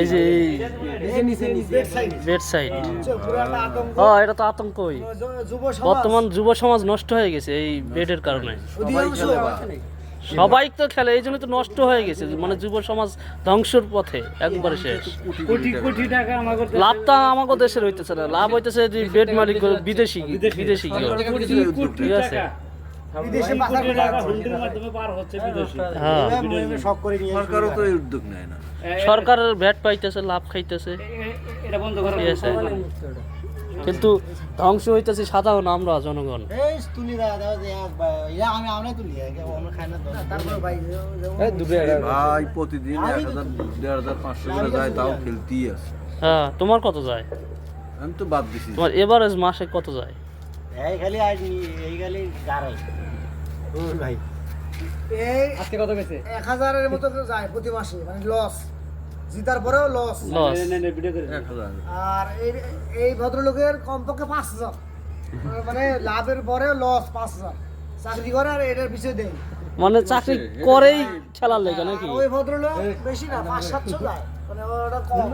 এই যে এই বেড সাইড ও এটা তো আতঙ্কই। বর্তমান যুব সমাজ নষ্ট হয়ে গেছে এই বেডের কারণে। সবাই তো খেলে এই জন্য তো নষ্ট হয়ে গেছে। মানে যুব সমাজ ধ্বংসের পথে একবারে শেষ। কোটি কোটি টাকা আমাকে লাভটা আমাকে দেশের হইতেছে না। লাভ হইতেছে যে বেড মালিক বিদেশি বিদেশি ঠিক আছে। বিদেশে পাচার করে মাধ্যমে পার হচ্ছে বিদেশে। হ্যাঁ। এভাবে এভাবে শখ করে নিয়ে সরকারও তো উদ্যোগ নেয় না। সরকারের ভ্যাট পাইতেছে লাভ খাইতেছে। এটা বন্ধ করা কিন্তু ধ্বংস হইতেছে সাধারণ আমরা জনগণ। এই তুলি দাও দাও যে এক- আমি আমরা তুলি আগে আমরা খাই না তো তারপরে ভাই ভাই প্রতিদিন এক হাজার দেড় হাজার পাঁচশো করে যায় তাও খেলতেই আছে হ্যাঁ তোমার কত যায়? আমি তো বাদ দিছি। তোমার এভারেজ মাসে কত যায়? এই খালি আজ এই খালি গাড়াই। ভাই। এই আজকে কত গেছে এক হাজারের মতো যায় প্রতি মাসে মানে লস জিতার পরেও লস লস ভিডিও করে এক হাজার। আর এই এই ভদ্রলোকের কমপক্ষে পাঁচ হাজার। মানে লাভের পরেও লস পাঁচ হাজার। চাকরি করে আর এটার পিছিয়ে দেয়। মানে চাকরি করেই খেলার লেগে নাকি? ওই ভদ্রলোক বেশি না পাঁচ সাতশো যায়। মানে ওটা কম।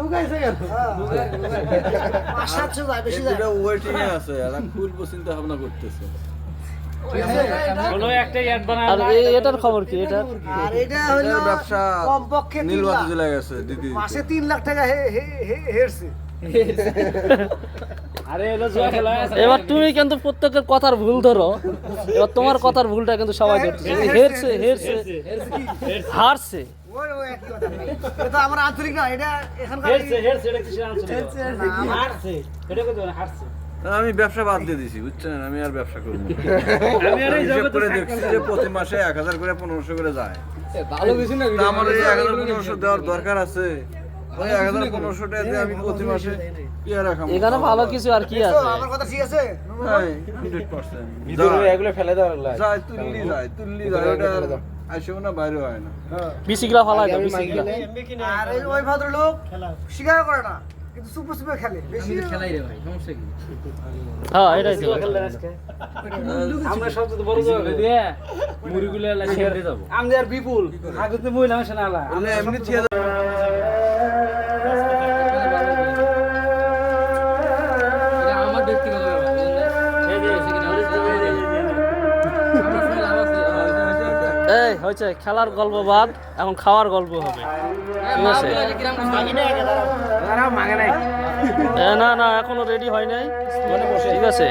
হ্যাঁ। পাঁচ সাতশো যায় বেশি যায়। ওয়েটিং এ আছে খুলবো চিন্তা ভাবনা করতেছে। এটার খবর কি? এটা আর এটা হলো ব্যবসা কমপক্ষে তিন নীলবাতি লাখ। গেছে দিদি। মাসে তিন লাখ টাকা হে- হে- হে- হেরছে। আরে হলো জুয়া খেলা আছে। এবার তুমি কিন্তু প্রত্যেকের কথার ভুল ধরো। এবার তোমার কথার ভুলটা কিন্তু সবাই ধরছে হেরছে হেরছে হারছে ওই ওই একই এটা তো আমার আন্তরিক না এটা এখানকার আমি ব্যবসা বাদ দিয়ে দিছি বুঝছেন? আমি আর ব্যবসা করব না। আমি আর হিসেব করে দেখছি যে প্রতি মাসে এক হাজার করে পনেরোশো করে যায়। ভালো কিছু না আমার এই এক হাজার পনেরোশো দেওয়ার দরকার আছে। ওই এক হাজার পনেরোশো টাকা দিয়ে আমি প্রতি মাসে এখানে ভালো কিছু আর কি আছে? আমার কথা ঠিক আছে? হান্ড্রেড পার্সেন্ট এগুলো ফেলে দেওয়ার যায় তুললি যায় তুললি যায়। ওটা আসেও না বাইরে হয় না। বিসিগুলা ফালাই দাও বিসিগুলা আর ওই ভদ্রলোক স্বীকার করে না। কিন্তু সুপার সুপার খেলে বেশি খেলাই রে ভাই সমস্যা কি? হ্যাঁ এটাই তো। আমরা সবচেয়ে বড় জায়গা দিয়ে মুড়িগুলো শেয়ার যাব। আমি আর বিপুল আগে তো মহিলা আসে না আলা। আমি এমনি থিয়ে এই, হয়েছে, খেলার গল্প বাদ, এখন খাওয়ার গল্প হবে। ঠিক আছে? না না, এখনও রেডি হয় নাই। ঠিক আছে?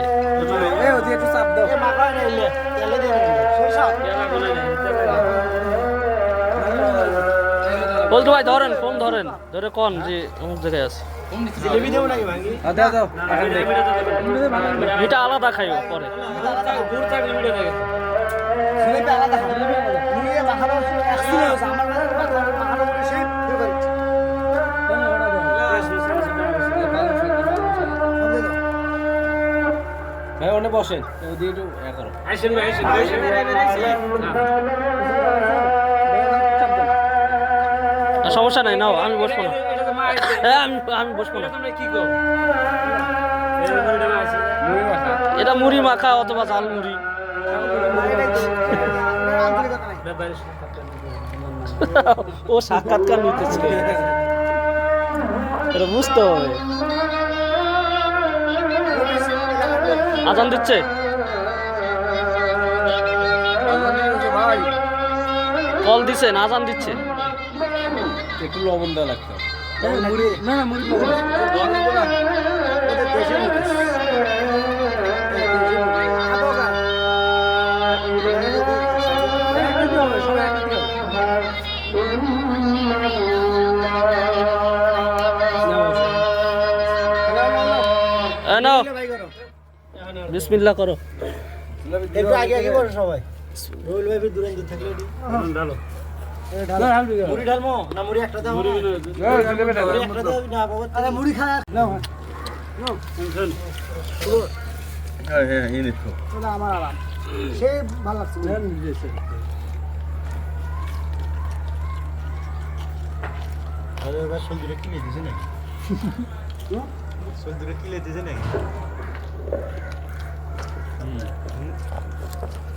বলতো ভাই, ধরেন, ফোন ধরেন। ধরে কন যে অমুক জায়গায় আছে। এটা আলাদা খাইও পরে। বসেন। একটু করো আইসেন ভাই আইসেন সমস্যা নাই নাও আমি বসবো না। হ্যাঁ আমি আমি বসবো না। এটা মুড়ি মাখা অথবা ঝাল মুড়ি। ও সাক্ষাৎকার নিতেছে। এটা বুঝতে হবে। আজান দিচ্ছে। ভাই কল দিছে না আজান দিচ্ছে। একটু লবণ দেওয়া লাগতো না না মুড়ি নাও। বিসমিল্লাহ করো। একটু আগে আগে করো সবাই। রোল ভাই দূরে দূর থাকলে ডালো মুড়ি ঢালমো? না মুড়ি একটা দাও। মুড়ি একটা দাও না বাবা আরে মুড়ি খা। না হ্যাঁ। হ্যাঁ এই দেখো আমার আরাম। সে ভালো লাগছে। আরে এবার সন্দুরে কিনে দিছে নাকি? সন্দুরে কিনে দিছে নাকি? 음.